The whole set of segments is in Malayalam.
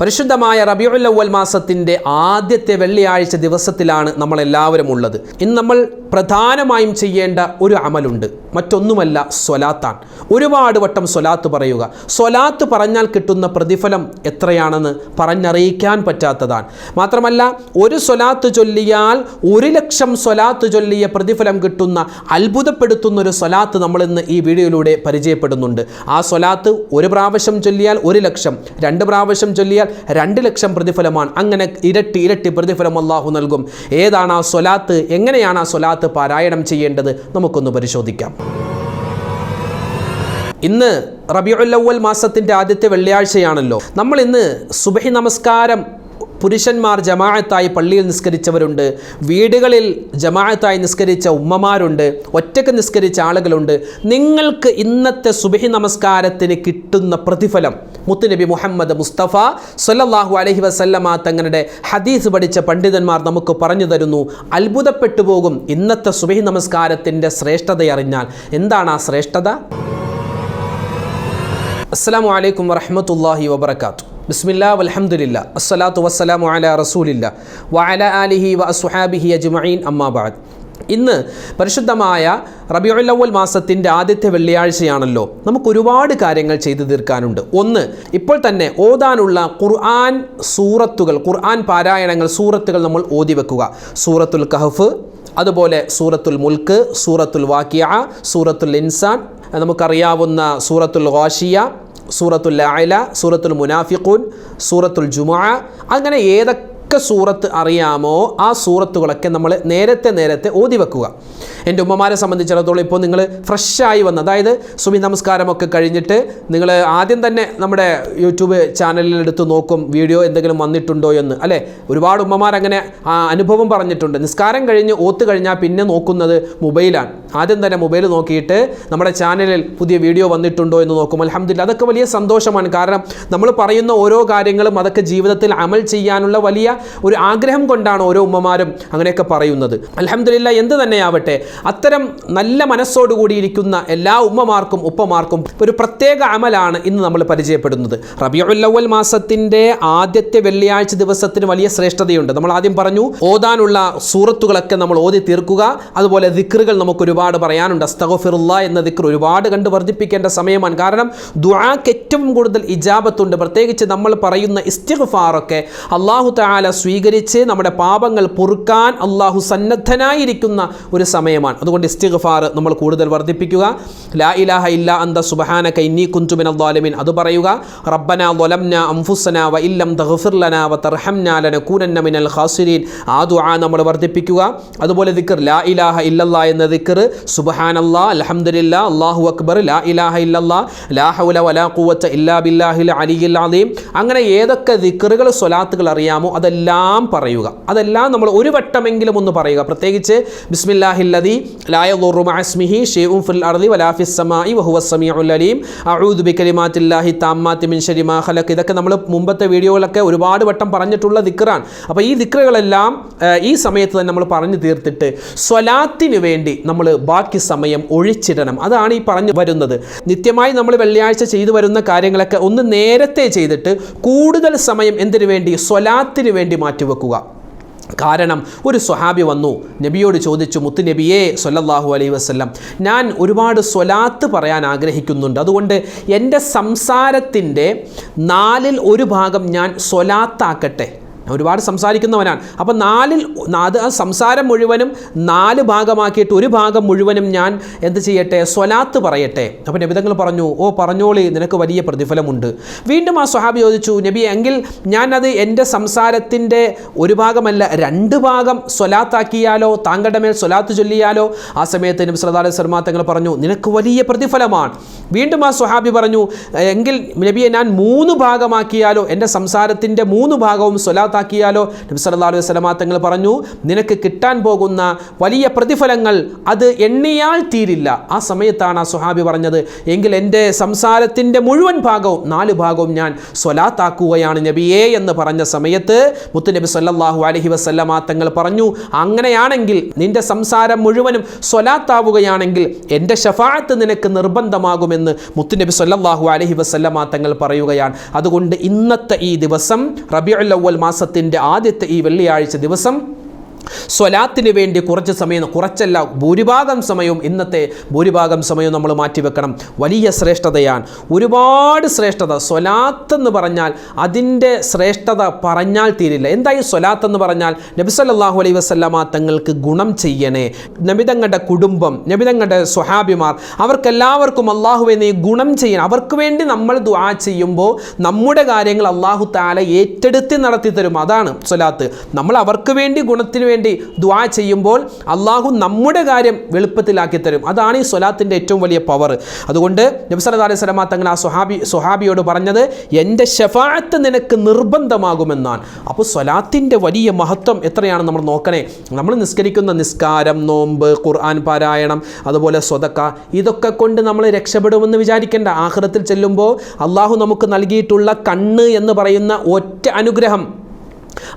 പരിശുദ്ധമായ റബിയുൽ അവൽ മാസത്തിന്റെ ആദ്യത്തെ വെള്ളിയാഴ്ച ദിവസത്തിലാണ് നമ്മളെല്ലാവരും ഉള്ളത്. ഇന്ന് നമ്മൾ പ്രധാനമായും ചെയ്യേണ്ട ഒരു അമലുണ്ട്. മറ്റൊന്നുമല്ല സ്വലാത്താണ്. ഒരുപാട് വട്ടം സ്വലാത്ത് പറയുക. സ്വലാത്ത് പറഞ്ഞാൽ കിട്ടുന്ന പ്രതിഫലം എത്രയാണെന്ന് പറഞ്ഞറിയിക്കാൻ പറ്റാത്തതാണ്. മാത്രമല്ല ഒരു സ്വലാത്ത് ചൊല്ലിയാൽ ഒരു ലക്ഷം സ്വലാത്ത് ചൊല്ലിയ പ്രതിഫലം കിട്ടുന്ന അത്ഭുതപ്പെടുത്തുന്ന ഒരു സ്വലാത്ത് നമ്മൾ ഇന്ന് ഈ വീഡിയോയിലൂടെ പരിചയപ്പെടുന്നുണ്ട്. ആ സ്വലാത്ത് ഒരു പ്രാവശ്യം ചൊല്ലിയാൽ ഒരു ലക്ഷം രണ്ട് പ്രാവശ്യം ചൊല്ലിയാൽ രണ്ട് ലക്ഷം പ്രതിഫലമാണ്. അങ്ങനെ ഇരട്ടി ഇരട്ടി പ്രതിഫലം അള്ളാഹു നൽകും. ഏതാണ് ആ സ്വലാത്ത്? എങ്ങനെയാണ് ആ സ്വലാത്ത് പാരായണം ചെയ്യേണ്ടത്? നമുക്കൊന്ന് പരിശോധിക്കാം. ഇന്ന് റബിയുല്ലവൽ മാസത്തിന്റെ ആദ്യത്തെ വെള്ളിയാഴ്ചയാണല്ലോ. നമ്മൾ ഇന്ന് സുബഹി നമസ്കാരം പുരുഷന്മാർ ജമാഅത്തായി പള്ളിയിൽ നിസ്കരിച്ചവരുണ്ട്. വീടുകളിൽ ജമാഅത്തായി നിസ്കരിച്ച ഉമ്മമാരുണ്ട്. ഒറ്റയ്ക്ക് നിസ്കരിച്ച ആളുകളുണ്ട്. നിങ്ങൾക്ക് ഇന്നത്തെ സുബഹി നമസ്കാരത്തിന് കിട്ടുന്ന പ്രതിഫലം മുത്തുനബി മുഹമ്മദ് മുസ്തഫ സല്ലല്ലാഹു അലൈഹി വസല്ലമ തങ്ങളുടെ ഹദീസ് പഠിച്ച പണ്ഡിതന്മാർ നമുക്ക് പറഞ്ഞു തരുന്നു. അത്ഭുതപ്പെട്ടു പോകും ഇന്നത്തെ സുബഹി നമസ്കാരത്തിന്റെ ശ്രേഷ്ഠതയറിഞ്ഞാൽ എന്താണ് ആ ശ്രേഷ്ഠത? അസ്സലാമു അലൈക്കും വറഹ്മത്തുള്ളാഹി വബറകാത്തു ബിസ്മില്ലാ വലഹമുല്ല അസ്സലാത്തു വസ്സലാമു അലാ റസൂലില്ല. വഅല ആലിഹി വ അസുഹാബിഹി അജ്മഈൻ അമ്മാബാദ് ഇന്ന് പരിശുദ്ധമായ റബിയുല്ലവൽ മാസത്തിന്റെ ആദ്യത്തെ വെള്ളിയാഴ്ചയാണല്ലോ. നമുക്ക് ഒരുപാട് കാര്യങ്ങൾ ചെയ്തു തീർക്കാനുണ്ട്. ഒന്ന് ഇപ്പോൾ തന്നെ ഓതാനുള്ള ഖുർആൻ സൂറത്തുകൾ ഖുർആൻ പാരായണങ്ങൾ സൂറത്തുകൾ നമ്മൾ ഓതി വെക്കുക. സൂറത്തുൽ കഹഫ് അതുപോലെ സൂറത്തുൽ മുൽക്ക് സൂറത്തുൽ വാക്കിയ സൂറത്തുൽ ഇൻസാൻ നമുക്കറിയാവുന്ന സൂറത്തുൽ ഗാഷിയ സൂറത്തുൽ അയല സൂറത്തുൽ മുനാഫിഖൂൻ സൂറത്തുൽ ജുമാ അങ്ങനെ ഏതൊക്കെ സൂറത്ത് അറിയാമോ? ആ സൂറത്തുകളൊക്കെ നമ്മൾ നേരത്തെ നേരത്തെ ഓതി വെക്കുക. എന്റെ ഉമ്മമാരെ സംബന്ധിച്ചിടത്തോളം ഇപ്പോൾ നിങ്ങൾ ഫ്രഷായി വന്ന് അതായത് സുബി നമസ്കാരമൊക്കെ കഴിഞ്ഞിട്ട് നിങ്ങൾ ആദ്യം തന്നെ നമ്മുടെ യൂട്യൂബ് ചാനലിൽ എടുത്ത് നോക്കും വീഡിയോ എന്തെങ്കിലും വന്നിട്ടുണ്ടോ എന്ന്. അല്ലേ? ഒരുപാട് ഉമ്മമാർ അങ്ങനെ ആ അനുഭവം പറഞ്ഞിട്ടുണ്ട്. നിസ്കാരം കഴിഞ്ഞ് ഓത്ത് കഴിഞ്ഞാൽ പിന്നെ നോക്കുന്നത് മൊബൈലാണ്. ആദ്യം തന്നെ മൊബൈൽ നോക്കിയിട്ട് നമ്മുടെ ചാനലിൽ പുതിയ വീഡിയോ വന്നിട്ടുണ്ടോ എന്ന് നോക്കും. അലഹമ്മദില്ല അതൊക്കെ വലിയ സന്തോഷമാണ്. കാരണം നമ്മൾ പറയുന്ന ഓരോ കാര്യങ്ങളും അതൊക്കെ ജീവിതത്തിൽ അമൽ ചെയ്യാനുള്ള വലിയ ഒരു ആഗ്രഹം കൊണ്ടാണ് ഓരോ ഉമ്മമാരും അങ്ങനെയൊക്കെ പറയുന്നത്. അലഹമില്ല എന്ത് തന്നെയാവട്ടെ അത്തരം നല്ല മനസ്സോടുകൂടിയിരിക്കുന്ന എല്ലാ ഉമ്മമാർക്കും ഉപ്പമാർക്കും ഒരു പ്രത്യേക അമലാണ് ഇന്ന് നമ്മൾ പരിചയപ്പെടുന്നത്. റബിയുല്ലവൽ മാസത്തിന്റെ ആദ്യത്തെ വെള്ളിയാഴ്ച ദിവസത്തിന് വലിയ ശ്രേഷ്ഠതയുണ്ട്. നമ്മൾ ആദ്യം പറഞ്ഞു ഓതാനുള്ള സൂറത്തുകളൊക്കെ നമ്മൾ ഓതി തീർക്കുക. അതുപോലെ ദിക്റുകൾ നമുക്ക് ഒരുപാട് പറയാനുണ്ട്. അസ്തഗഫിറുള്ള എന്ന ദിക്ർ ഒരുപാട് കണ്ട് വർദ്ധിപ്പിക്കേണ്ട സമയമാണ്. കാരണം ദുആക്ക് ഏറ്റവും കൂടുതൽ ഇജാബത്തുണ്ട്. പ്രത്യേകിച്ച് നമ്മൾ പറയുന്ന ഇസ്തിഗ്ഫാറൊക്കെ അള്ളാഹു താല സ്വീകരിച്ച് നമ്മുടെ പാപങ്ങൾ പൊറുക്കാൻ അള്ളാഹു സന്നദ്ധനായിരിക്കുന്ന ഒരു സമയമാണ്. അതുകൊണ്ട് ഇസ്തിഗ്ഫാർ നമ്മൾ കൂടുതൽ വർദ്ധിപ്പിക്കുക. ലാ ഇലാഹ ഇല്ല അന്ത സുബഹാന കൈന്നി കുഞ്ചുമിൻ അള്ളാലിമിൻ അത് പറയുക റബ്ബന വലംന അംഫുസന വ ഇല്ലം തഗ്ഫിർ ലന വ തർഹംന ലനകൂനന്ന മിനൽ ഖാസിരീൻ. ആ ദുആ നമ്മൾ വർദ്ധിപ്പിക്കുക. അതുപോലെ ദിക്കർ ലാ ഇലാഹ ഇല്ലല്ലാ എന്ന ദിക്ർ സുബ്ഹാനല്ലാ അൽഹംദുലില്ലാ അല്ലാഹു അക്ബർ ലാ ഇലാഹ ഇല്ലല്ലാ ലാ ഹൗല വലാ ഖുവത്ത ഇല്ലാ ബില്ലാഹിൽ അലിയിൽ അലീം. അങ്ങനെ ഏതൊക്കെ ദിക്കറുകൾ സ്വലാത്തുകൾ അറിയാമോ അതെല്ലാം പറയുക. അതെല്ലാം നമ്മൾ ഒരു വട്ടമെങ്കിലും ഒന്ന് പറയുക. പ്രത്യേകിച്ച് ബിസ്മില്ലാഹില്ലദി ലായ മഅസ്മിഹി ഷെയ്ഉം ഫിൽ അർദി വലാ ഫിസ് സമാഇ വഹുവ സമീഉൽ അലീം. അഊദു ബികലിമാത്തില്ലാഹി താമ്മാത്തി മിൻ ശരി മാ ഇതൊക്കെ നമ്മൾ മുമ്പത്തെ വീഡിയോകളൊക്കെ ഒരുപാട് വട്ടം പറഞ്ഞിട്ടുള്ള ദിക്റാണ്. അപ്പോൾ ഈ ദിക്റുകളെല്ലാം ഈ സമയത്ത് തന്നെ നമ്മൾ പറഞ്ഞു തീർത്തിട്ട് സ്വലാത്തിന് വേണ്ടി നമ്മൾ ബാക്കി സമയം ഒഴിച്ചിടണം. അതാണ് ഈ പറഞ്ഞു വരുന്നത്. നിത്യമായി നമ്മൾ വെള്ളിയാഴ്ച ചെയ്തു വരുന്ന കാര്യങ്ങളൊക്കെ ഒന്ന് നേരത്തെ ചെയ്തിട്ട് കൂടുതൽ സമയം എന്തിനു വേണ്ടി? സ്വലാത്തിന് വേണ്ടി മാറ്റിവെക്കുക. കാരണം ഒരു സ്വഹാബി വന്നു നബിയോട് ചോദിച്ചു മുത്തു നബിയേ സൊല്ലാഹു അലൈഹി വസ്ലം ഞാൻ ഒരുപാട് സ്വലാത്ത് പറയാൻ ആഗ്രഹിക്കുന്നുണ്ട്. അതുകൊണ്ട് എന്റെ സംസാരത്തിന്റെ നാലിൽ ഒരു ഭാഗം ഞാൻ സ്വലാത്താക്കട്ടെ. ഒരുപാട് സംസാരിക്കുന്നവനാണ്. അപ്പം നാലിൽ അത് ആ സംസാരം മുഴുവനും നാല് ഭാഗമാക്കിയിട്ട് ഒരു ഭാഗം മുഴുവനും ഞാൻ എന്ത് ചെയ്യട്ടെ സ്വലാത്ത് പറയട്ടെ. അപ്പം നബിതങ്ങൾ പറഞ്ഞു ഓ പറഞ്ഞോളി നിനക്ക് വലിയ പ്രതിഫലമുണ്ട്. വീണ്ടും ആ സ്വഹാബി ചോദിച്ചു നബി എങ്കിൽ ഞാനത് എന്റെ സംസാരത്തിന്റെ ഒരു ഭാഗമല്ല രണ്ട് ഭാഗം സ്വലാത്താക്കിയാലോ താങ്കളുടെ മേൽ സ്വലാത്ത് ചൊല്ലിയാലോ? ആ സമയത്ത് നബി സല്ലല്ലാഹു അലൈഹി തങ്ങൾ പറഞ്ഞു നിനക്ക് വലിയ പ്രതിഫലമാണ്. വീണ്ടും ആ സ്വഹാബി പറഞ്ഞു എങ്കിൽ നബിയെ ഞാൻ മൂന്ന് ഭാഗമാക്കിയാലോ എന്റെ സംസാരത്തിന്റെ മൂന്ന് ഭാഗവും സ്വലാത്ത് സ്വലാത്താക്കിയാലോ നബി സല്ലല്ലാഹു അലൈഹി വസല്ലമ തങ്ങൾ പറഞ്ഞു നിനക്ക് കിട്ടാൻ പോകുന്ന വലിയ പ്രതിഫലങ്ങൾ അത് എണ്ണിയാൽ തീരില്ല. ആ സമയത്താണ് ആ സുഹാബി പറഞ്ഞത് എങ്കിൽ എന്റെ സംസാരത്തിന്റെ മുഴുവൻ ഭാഗവും നാല് ഭാഗവും ഞാൻ സ്വലാത്താക്കുകയാണ് നബിയേ എന്ന് പറഞ്ഞ സമയത്ത് മുത്തുനബി സല്ലാഹു അലഹി വസല്ലമ തങ്ങൾ പറഞ്ഞു അങ്ങനെയാണെങ്കിൽ നിന്റെ സംസാരം മുഴുവനും സ്വലാത്താവുകയാണെങ്കിൽ എന്റെ ഷഫാത്ത് നിനക്ക് നിർബന്ധമാകുമെന്ന് മുത്തുനബി സല്ലാഹു അലഹി വസല്ലമ തങ്ങൾ പറയുകയാണ്. അതുകൊണ്ട് ഇന്നത്തെ ഈ ദിവസം റബിയുൽ അവ്വൽ മാസത്തിന്റെ ആദ്യത്തെ ഈ വെള്ളിയാഴ്ച ദിവസം സ്വലാത്തിന് വേണ്ടി കുറച്ച് സമയം കുറച്ചല്ല ഭൂരിഭാഗം സമയവും ഇന്നത്തെ ഭൂരിഭാഗം സമയവും നമ്മൾ മാറ്റിവെക്കണം. വലിയ ശ്രേഷ്ഠതയാണ്. ഒരുപാട് ശ്രേഷ്ഠത. സ്വലാത്ത് എന്ന് പറഞ്ഞാൽ അതിന്റെ ശ്രേഷ്ഠത പറഞ്ഞാൽ തീരില്ല. എന്തായി സ്വലാത്ത് എന്ന് പറഞ്ഞാൽ നബി സല്ലല്ലാഹു അലൈഹി വസല്ലമ തങ്ങൾക്ക് ഗുണം ചെയ്യണേ. നബിതങ്ങളുടെ കുടുംബം നബിതങ്ങളുടെ സ്വഹാബിമാർ അവർക്കെല്ലാവർക്കും അള്ളാഹുവെ നീ ഗുണം ചെയ്യണം. അവർക്ക് വേണ്ടി നമ്മൾ ദുആ ചെയ്യുമ്പോൾ നമ്മുടെ കാര്യങ്ങൾ അള്ളാഹു താല ഏറ്റെടുത്ത് നടത്തി തരും അതാണ് സ്വലാത്ത്. നമ്മൾ അവർക്ക് വേണ്ടി ഗുണത്തിന് വേണ്ടി ദ്വാ ചെയ്യുമ്പോൾ അള്ളാഹു നമ്മുടെ കാര്യം വെളുപ്പത്തിലാക്കി തരും. അതാണ് ഈ സ്വലാത്തിന്റെ ഏറ്റവും വലിയ പവർ അതുകൊണ്ട് നബി സല്ലല്ലാഹു അലൈഹി വസല്ലമ തങ്ങൾ ആ സുഹാബി സുഹാബിയോട് പറഞ്ഞത് എന്റെ ഷഫാഅത്ത് നിനക്ക് നിർബന്ധമാകുമെന്നാണ്. അപ്പോൾ സ്വലാത്തിന്റെ വലിയ മഹത്വം എത്രയാണ് നമ്മൾ നോക്കണേ? നമ്മൾ നിസ്കരിക്കുന്ന നിസ്കാരം നോമ്പ് ഖുർആൻ പാരായണം അതുപോലെ സ്വതക്ക ഇതൊക്കെ കൊണ്ട് നമ്മൾ രക്ഷപ്പെടുമെന്ന് വിചാരിക്കേണ്ട. ആഹ്റത്തിൽ ചെല്ലുമ്പോൾ അള്ളാഹു നമുക്ക് നൽകിയിട്ടുള്ള കണ്ണ് എന്ന് പറയുന്ന ഒറ്റ അനുഗ്രഹം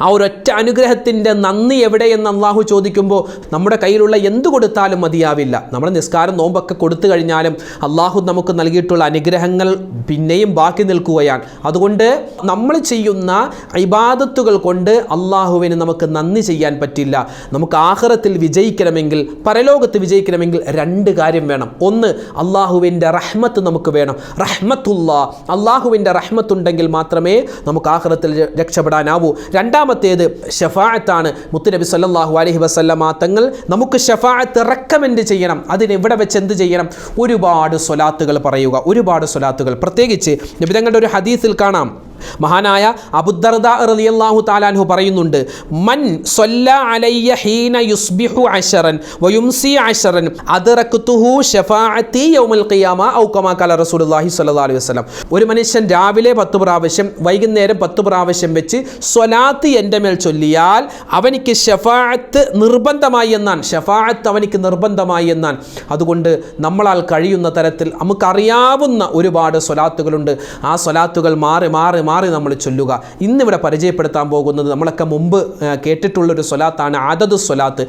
ആ ഒരൊറ്റ അനുഗ്രഹത്തിന്റെ നന്ദി എവിടെയെന്ന് അള്ളാഹു ചോദിക്കുമ്പോൾ നമ്മുടെ കയ്യിലുള്ള എന്ത് കൊടുത്താലും മതിയാവില്ല. നമ്മൾ നിസ്കാരം നോമ്പൊക്കെ കൊടുത്തു കഴിഞ്ഞാലും അള്ളാഹു നമുക്ക് നൽകിയിട്ടുള്ള അനുഗ്രഹങ്ങൾ പിന്നെയും ബാക്കി നിൽക്കുകയാണ്. അതുകൊണ്ട് നമ്മൾ ചെയ്യുന്ന ഇബാദത്തുകൾ കൊണ്ട് അള്ളാഹുവിന് നമുക്ക് നന്ദി ചെയ്യാൻ പറ്റില്ല. നമുക്ക് ആഹ്റത്തിൽ വിജയിക്കണമെങ്കിൽ പരലോകത്ത് വിജയിക്കണമെങ്കിൽ രണ്ട് കാര്യം വേണം. ഒന്ന് അള്ളാഹുവിന്റെ റഹ്മത്ത് നമുക്ക് വേണം. റഹ്മത്തുള്ള അള്ളാഹുവിന്റെ റഹ്മത്തുണ്ടെങ്കിൽ മാത്രമേ നമുക്ക് ആഹ്റത്തിൽ രക്ഷപ്പെടാനാവൂ. രണ്ടാമത്തേത് ഷഫാഅത്താണ്. മുത്തുനബി സല്ലാഹു അലഹി വസല്ലമ തങ്ങൾ നമുക്ക് ഷഫാഅത്ത് റെക്കമെൻഡ് ചെയ്യണം. അതിന് ഇവിടെ വെച്ച് എന്ത് ചെയ്യണം? ഒരുപാട് സ്വലാത്തുകൾ പറയുക. ഒരുപാട് സ്വലാത്തുകൾ. പ്രത്യേകിച്ച് നബി തങ്ങളുടെ ഒരു ഹദീസിൽ കാണാം. മഹാനായ അബുദർദ റളിയല്ലാഹു താലാൻഹു പറയുന്നുണ്ട് മൻ സൊല്ല അലയ്യ ഹീന യുസ്ബിഹു അശറൻ വയുംസി അശറൻ അതിറക്കുത്തുഹു ഷഫാഅത്തി യൗമൽ ഖിയാമ ഔ കമാ ഖാല റസൂലുള്ളാഹി സ്വല്ലല്ലാഹു അലൈഹി വസല്ലം. ഒരു മനുഷ്യൻ രാവിലെ പത്ത് പ്രാവശ്യം വൈകുന്നേരം പത്ത് പ്രാവശ്യം വെച്ച് സ്വലാത്ത് എന്റെ മേൽ ചൊല്ലിയാൽ അവനിക്ക് ഷഫാഅത്ത് നിർബന്ധമായി എന്നാണ്. ഷഫാഅത്ത് അവനിക്ക് നിർബന്ധമായി എന്നാണ്. അതുകൊണ്ട് നമ്മളാൽ കഴിയുന്ന തരത്തിൽ നമുക്കറിയാവുന്ന ഒരുപാട് സ്വലാത്തുകളുണ്ട്. ആ സ്വലാത്തുകൾ മാറി മാറി മാറി നമ്മൾ ചൊല്ലുക. ഇന്നിവിടെ പരിചയപ്പെടുത്താൻ പോകുന്നത് നമ്മളൊക്കെ മുമ്പ് കേട്ടിട്ടുള്ളൊരു സ്വലാത്താണ് അതത് സ്വലാത്ത്.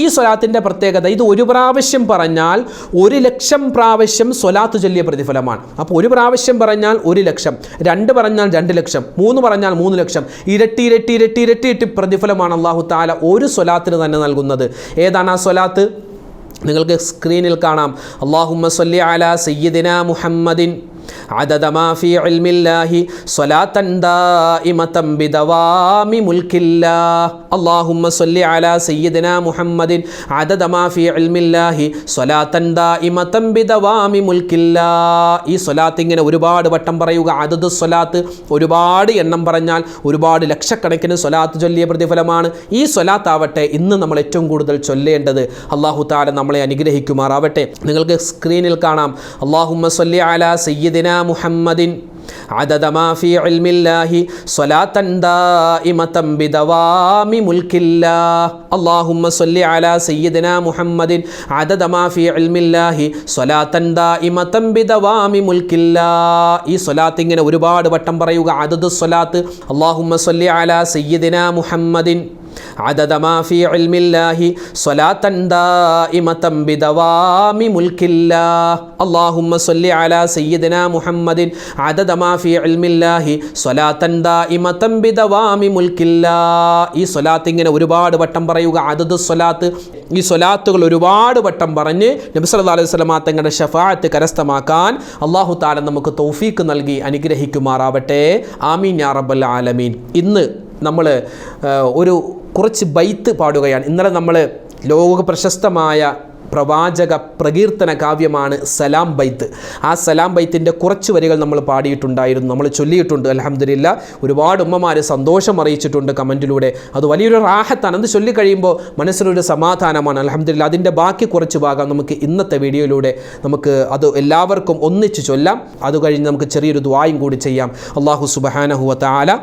ഈ സ്വലാത്തിന്റെ പ്രത്യേകത ഇത് ഒരു പ്രാവശ്യം പറഞ്ഞാൽ ഒരു ലക്ഷം പ്രാവശ്യം സ്വലാത്ത് ചൊല്ലിയ പ്രതിഫലമാണ്. അപ്പോൾ ഒരു പ്രാവശ്യം പറഞ്ഞാൽ ഒരു ലക്ഷം രണ്ട് പറഞ്ഞാൽ രണ്ട് ലക്ഷം മൂന്ന് പറഞ്ഞാൽ മൂന്ന് ലക്ഷം ഇരട്ടി ഇരട്ടി ഇരട്ടി ഇരട്ടി ഇരട്ടി പ്രതിഫലമാണ് അള്ളാഹു താല ഒരു സ്വലാത്തിന് തന്നെ നൽകുന്നത്. ഏതാണ് ആ സ്വലാത്ത്? നിങ്ങൾക്ക് സ്ക്രീനിൽ കാണാം. അള്ളാഹുമ്മ സല്ലി അല സയ്യദിന മുഹമ്മദിൻ അള്ളാഹുമ്മ സല്ലി അലാ സയ്യിദിന മുഹമ്മദിൻ അദദമാഫി അൽമില്ലാഹി സ്വലാത്തൻ ദാഇമതം ബിദവാമി മുൽക്കില്ലാ ഈ സ്വലാത്ത് ഇങ്ങനെ ഒരുപാട് വട്ടം പറയുക. അതത് സ്വലാത്ത് ഒരുപാട് എണ്ണം പറഞ്ഞാൽ ഒരുപാട് ലക്ഷക്കണക്കിന് സ്വലാത്ത് ചൊല്ലിയ പ്രതിഫലമാണ്. ഈ സ്വലാത്താവട്ടെ ഇന്ന് നമ്മൾ ഏറ്റവും കൂടുതൽ ചൊല്ലേണ്ടത് അള്ളാഹു താല നമ്മളെ അനുഗ്രഹിക്കുമാറാവട്ടെ. നിങ്ങൾക്ക് സ്ക്രീനിൽ കാണാം. അള്ളാഹുമ്മ സല്ലി അലാ സയ്യിദ് സയ്യിദിന മുഹമ്മദിൻ عدد ما في علم الله صلاة دائمة بدوام ملك الله اللهم صل على سيدنا محمد عدد ما في علم الله صلاة دائمة بدوام ملك الله ഈ സ്വലാത്ത് ഇങ്ങനെ ഒരുപാട് വട്ടം പറയുക അതത് സ്വലാത്ത് അള്ളാഹുമ്മ സല്ലി അല സയ്യിദിന മുഹമ്മദിൻ അള്ളാഹുമ്മ സല്ലി അലാ സയ്യിദന മുഹമ്മദിൻ. അദദമാഫി അൽമില്ലാഹി സ്വലാത്തൻ ദാഇമതം ബിദവാമി മുൽക്കില്ല ഈ സ്വലാത്ത് ഇങ്ങനെ ഒരുപാട് വട്ടം പറയുക. അതത് സ്വലാത്ത്. ഈ സ്വലാത്തുകൾ ഒരുപാട് വട്ടം പറഞ്ഞ് നബി സല്ലല്ലാഹു അലൈഹി വസല്ലമ തങ്ങളുടെ ഷഫാഅത്ത് കരസ്ഥമാക്കാൻ അള്ളാഹു താല നമുക്ക് തൗഫീക്ക് നൽകി അനുഗ്രഹിക്കുമാറാവട്ടെ. ആമീൻ യാ റബ്ബൽ ആലമീൻ. ഇന്ന് നമ്മൾ ഒരു കുറച്ച് ബൈത്ത് പാടുകയാണ്. ഇന്നലെ നമ്മൾ ലോക പ്രശസ്തമായ പ്രവാചക പ്രകീർത്തന കാവ്യമാണ് സലാം ബൈത്ത്. ആ സലാം ബൈത്തിന്റെ കുറച്ച് വരികൾ നമ്മൾ പാടിയിട്ടുണ്ടായിരുന്നു. നമ്മൾ ചൊല്ലിയിട്ടുണ്ട്. അലഹമില്ല ഒരുപാട് ഉമ്മമാർ സന്തോഷം അറിയിച്ചിട്ടുണ്ട് കമന്റിലൂടെ അത് വലിയൊരു റാഹത്താണ്. അത് ചൊല്ലിക്കഴിയുമ്പോൾ മനസ്സിലൊരു സമാധാനമാണ്. അലഹമില്ല അതിന്റെ ബാക്കി കുറച്ച് ഭാഗം നമുക്ക് ഇന്നത്തെ വീഡിയോയിലൂടെ നമുക്ക് അത് എല്ലാവർക്കും ഒന്നിച്ച് ചൊല്ലാം. അത് കഴിഞ്ഞ് നമുക്ക് ചെറിയൊരു ദ്വായും കൂടി ചെയ്യാം. അള്ളാഹു സുബഹാനഹുവ താല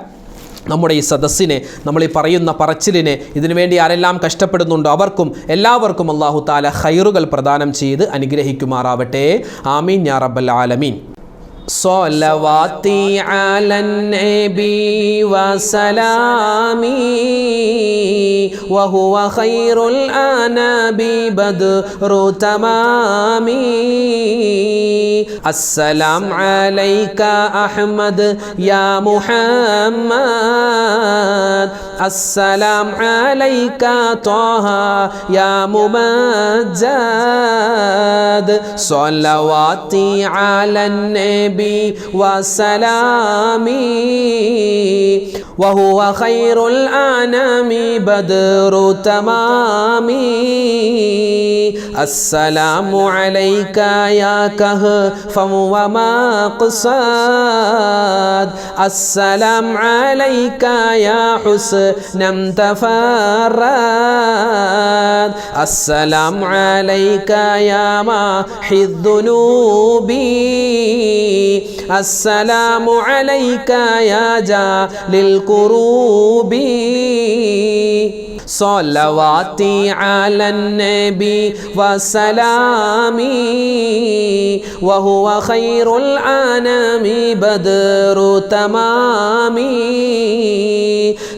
നമ്മുടെ ഈ സദസ്സിനെ നമ്മൾ ഈ പറയുന്ന പറച്ചിലിനെ ഇതിനുവേണ്ടി ആരെല്ലാം കഷ്ടപ്പെടുന്നുണ്ടോ അവർക്കും എല്ലാവർക്കും അള്ളാഹു താല ഹൈറുകൾ പ്രദാനം ചെയ്ത് അനുഗ്രഹിക്കുമാറാവട്ടെ. ആമീൻ യാ റബ്ബൽ ആലമീൻ. صلواتي على النبي وسلامي وهو خير الأنام بدر تمامي. السلام عليك أحمد يا محمد. السلام عليك طه يا ممجد. صلواتي على النبي وسلامي وهو خير الأنام بدر تمامي. السلام عليك يا كهفا ومقصد السلام عليك يا حسنا تفرد. السلام عليك يا محي الذنوب. السلام عليك يا جال الكروب صلواتي على النبي وسلامي وهو خير الأنام بدر تمامي.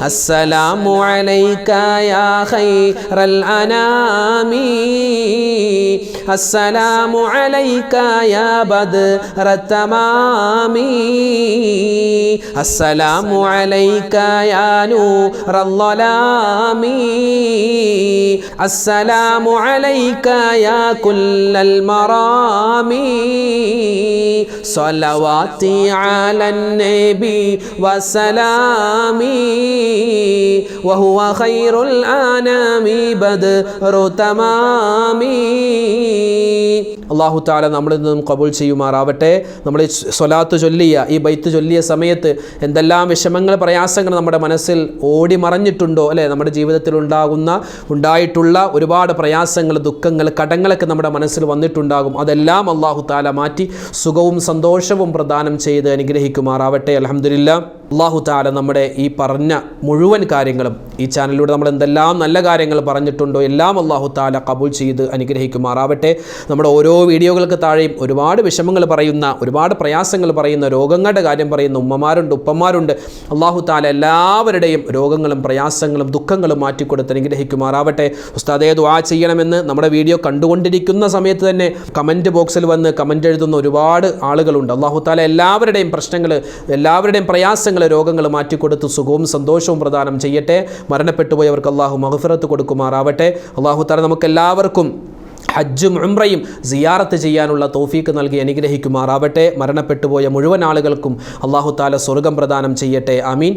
السلام عليك يا خير الأنام. السلام عليك يا بدر التمام السلام عليك يا نور الظلام. السلام عليك يا كل المرام صلواتي على النبي وسلامي وهو خير الأنام بدر تمامي അള്ളാഹു താല നമ്മളിൽ നിന്നും കബൂൾ ചെയ്യുമാറാവട്ടെ നമ്മൾ ഈ സ്വലാത്ത് ചൊല്ലിയ ഈ ബൈത്ത് ചൊല്ലിയ സമയത്ത് എന്തെല്ലാം വിഷമങ്ങൾ പ്രയാസങ്ങൾ നമ്മുടെ മനസ്സിൽ ഓടി മറഞ്ഞിട്ടുണ്ടോ അല്ലേ നമ്മുടെ ജീവിതത്തിൽ ഉണ്ടാകുന്ന ഉണ്ടായിട്ടുള്ള ഒരുപാട് പ്രയാസങ്ങൾ ദുഃഖങ്ങൾ കടങ്ങളൊക്കെ നമ്മുടെ മനസ്സിൽ വന്നിട്ടുണ്ടാകും. അതെല്ലാം അള്ളാഹു താല മാറ്റി സുഖവും സന്തോഷവും പ്രദാനം ചെയ്ത് അനുഗ്രഹിക്കുമാറാവട്ടെ. അലഹമില്ല അള്ളാഹു താല നമ്മുടെ ഈ പറഞ്ഞ മുഴുവൻ കാര്യങ്ങളും ഈ ചാനലിലൂടെ നമ്മൾ എന്തെല്ലാം നല്ല കാര്യങ്ങൾ പറഞ്ഞിട്ടുണ്ടോ എല്ലാം അള്ളാഹു താല കബൂൽ ചെയ്ത് അനുഗ്രഹിക്കുമാറാവട്ടെ. നമ്മുടെ ഓരോ വീഡിയോകൾക്ക് താഴെയും ഒരുപാട് വിഷമങ്ങൾ പറയുന്ന ഒരുപാട് പ്രയാസങ്ങൾ പറയുന്ന രോഗങ്ങളുടെ കാര്യം പറയുന്ന ഉമ്മമാരുണ്ട് ഉപ്പമാരുണ്ട് അള്ളാഹു താല എല്ലാവരുടെയും രോഗങ്ങളും പ്രയാസങ്ങളും ദുഃഖങ്ങളും മാറ്റിക്കൊടുത്ത് അനുഗ്രഹിക്കുമാറാവട്ടെ. ഉസ്താദേ ദുആ ചെയ്യണമെന്ന് നമ്മുടെ വീഡിയോ കണ്ടുകൊണ്ടിരിക്കുന്ന സമയത്ത് തന്നെ കമന്റ് ബോക്സിൽ വന്ന് കമന്റ് എഴുതുന്ന ഒരുപാട് ആളുകളുണ്ട്. അള്ളാഹു താല എല്ലാവരുടെയും പ്രശ്നങ്ങൾ എല്ലാവരുടെയും പ്രയാസങ്ങൾ രോഗങ്ങൾ മാറ്റിക്കൊടുത്ത് സുഖവും സന്തോഷവും പ്രദാനം ചെയ്യട്ടെ. മരണപ്പെട്ടുപോയവർക്ക് അള്ളാഹു മഹഫിറത്ത് കൊടുക്കുമാറാവട്ടെ. അള്ളാഹു തല നമുക്ക് എല്ലാവർക്കും ഹജ്ജും ഉംറയും സിയാറത്ത് ചെയ്യാനുള്ള തോഫീക്ക് നൽകി അനുഗ്രഹിക്കുമാറാവട്ടെ. മരണപ്പെട്ടുപോയ മുഴുവൻ ആളുകൾക്കും അള്ളാഹു താല സ്വർഗം പ്രദാനം ചെയ്യട്ടെ. അമീൻ